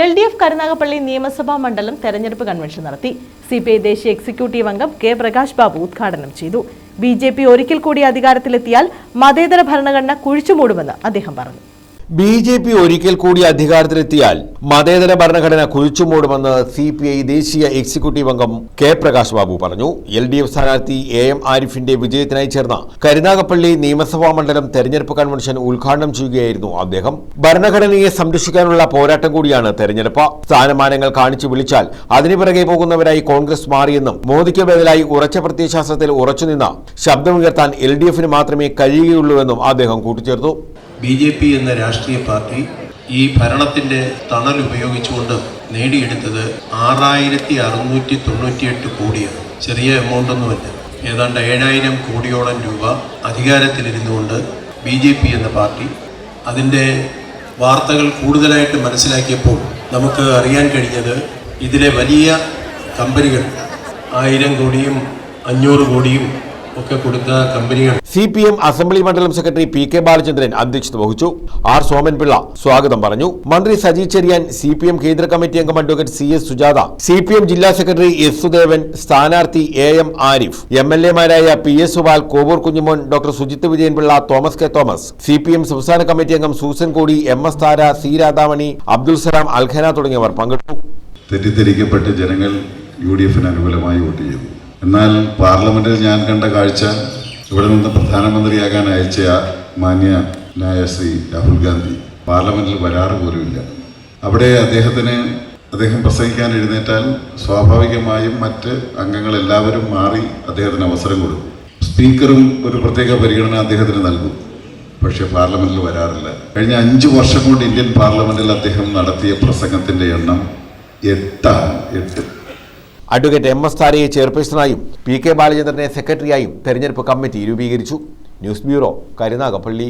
L D F Karunagappally നിയമസഭാ മണ്ഡലം തെരഞ്ഞെടുപ്പ് കൺവെൻഷൻ നടത്തി. സി പി ഐ ദേശീയ എക്സിക്യൂട്ടീവ് അംഗം കെ പ്രകാശ് ബാബു ഉദ്ഘാടനം ചെയ്തു. ബി ജെ പി ഒരിക്കൽ കൂടി അധികാരത്തിലെത്തിയാൽ മതേതര ഭരണഘടന കുഴിച്ചുമൂടുമെന്ന് അദ്ദേഹം പറഞ്ഞു. ബി ജെ പി ഒരിക്കൽ കൂടി അധികാരത്തിലെത്തിയാൽ മതേതര ഭരണഘടന കുഴിച്ചുമൂടുമെന്ന് സി പി ഐ ദേശീയ എക്സിക്യൂട്ടീവ് അംഗം കെ പ്രകാശ് ബാബു പറഞ്ഞു. എൽ ഡി എഫ് സ്ഥാനാർത്ഥി എ എം ആരിഫിന്റെ വിജയത്തിനായി ചേർന്ന കരുനാഗപ്പള്ളി നിയമസഭാ മണ്ഡലം തെരഞ്ഞെടുപ്പ് കൺവെൻഷൻ ഉദ്ഘാടനം ചെയ്യുകയായിരുന്നു അദ്ദേഹം. ഭരണഘടനയെ സംരക്ഷിക്കാനുള്ള പോരാട്ടം കൂടിയാണ് തെരഞ്ഞെടുപ്പ്. സ്ഥാനമാനങ്ങൾ കാണിച്ചു വിളിച്ചാൽ അതിനു പിറകെ പോകുന്നവരായി കോൺഗ്രസ് മാറിയെന്നും മോദിക്ക് ബദലായി ഉറച്ച പ്രത്യയശാസ്ത്രത്തിൽ ഉറച്ചുനിന്ന ശബ്ദമുയർത്താൻ എൽ ഡി എഫിന് മാത്രമേ കഴിയുകയുള്ളൂവെന്നും അദ്ദേഹം കൂട്ടിച്ചേർത്തു. ബി ജെ പി എന്ന രാഷ്ട്രീയ പാർട്ടി ഈ ഭരണത്തിന്റെ തണൽ ഉപയോഗിച്ചുകൊണ്ട് നേടിയെടുത്തത് ആറായിരത്തി അറുന്നൂറ്റി തൊണ്ണൂറ്റിയെട്ട് കോടിയാണ്. ചെറിയ എമൗണ്ടൊന്നുമല്ല ഏതാണ്ട് ഏഴായിരം കോടിയോളം രൂപ അധികാരത്തിലിരുന്നുകൊണ്ട് ബി ജെ പി എന്ന പാർട്ടി അതിന്റെ വാർത്തകൾ കൂടുതലായിട്ട് മനസ്സിലാക്കിയപ്പോൾ നമുക്ക് അറിയാൻ കഴിഞ്ഞത് ഇതിലെ വലിയ കമ്പനികൾ ആയിരം കോടിയും അഞ്ഞൂറ് കോടിയും ഒക്കെ കൊടുത്ത കമ്പനികൾ. സി പി എം അസംബ്ലി മണ്ഡലം സെക്രട്ടറി പി കെ ബാലചന്ദ്രൻ അധ്യക്ഷത വഹിച്ചു. ആർ സോമൻപിള്ള സ്വാഗതം പറഞ്ഞു. മന്ത്രി Saji Cheriyan C P M കേന്ദ്ര കമ്മിറ്റി അംഗം advocate C S Sujatha C P M ജില്ലാ സെക്രട്ടറി എസ് സുദേവൻ സ്ഥാനാർത്ഥി A M Arif M L എമാരായ P S Supal Kovoor Kunjumon doctor Sujith Vijayanpillai Thomas K Thomas C P M സംസ്ഥാന committee അംഗം Susan Kodi M S Thara C Radhamani Abdul Salam അൽഖന തുടങ്ങിയവർ പങ്കെടുത്തു. തെറ്റിദ്ധരിക്കപ്പെട്ട് ജനങ്ങൾ U D എഫിന് അനുകൂലമായി vote ചെയ്തു. എന്നാൽ പാർലമെന്റിൽ ഞാൻ കണ്ട കാഴ്ച ഇവിടെ നിന്ന് പ്രധാനമന്ത്രിയാകാൻ അയച്ച മാന്യനായ ശ്രീ രാഹുൽ ഗാന്ധി. പാർലമെന്റിൽ വരാറ് പോലുമില്ല. അവിടെ അദ്ദേഹത്തിന് അദ്ദേഹം പ്രസംഗിക്കാൻ എഴുന്നേറ്റാൽ സ്വാഭാവികമായും മറ്റ് അംഗങ്ങൾ എല്ലാവരും മാറി അദ്ദേഹത്തിന് അവസരം കൊടുക്കും. സ്പീക്കറും ഒരു പ്രത്യേക പരിഗണന അദ്ദേഹത്തിന് നൽകും. പക്ഷേ പാർലമെന്റിൽ വരാറില്ല. കഴിഞ്ഞ അഞ്ചു വർഷം കൊണ്ട് ഇന്ത്യൻ പാർലമെന്റിൽ അദ്ദേഹം നടത്തിയ പ്രസംഗത്തിന്റെ എണ്ണം എട്ടാണ്. എട്ട്. അഡ്വക്കേറ്റ് എം എസ് താരയെ ചെയർപേഴ്സണായും പി കെ ബാലചന്ദ്രനെ സെക്രട്ടറിയായും തെരഞ്ഞെടുപ്പ് കമ്മിറ്റി രൂപീകരിച്ചു. News bureau Karunagappally.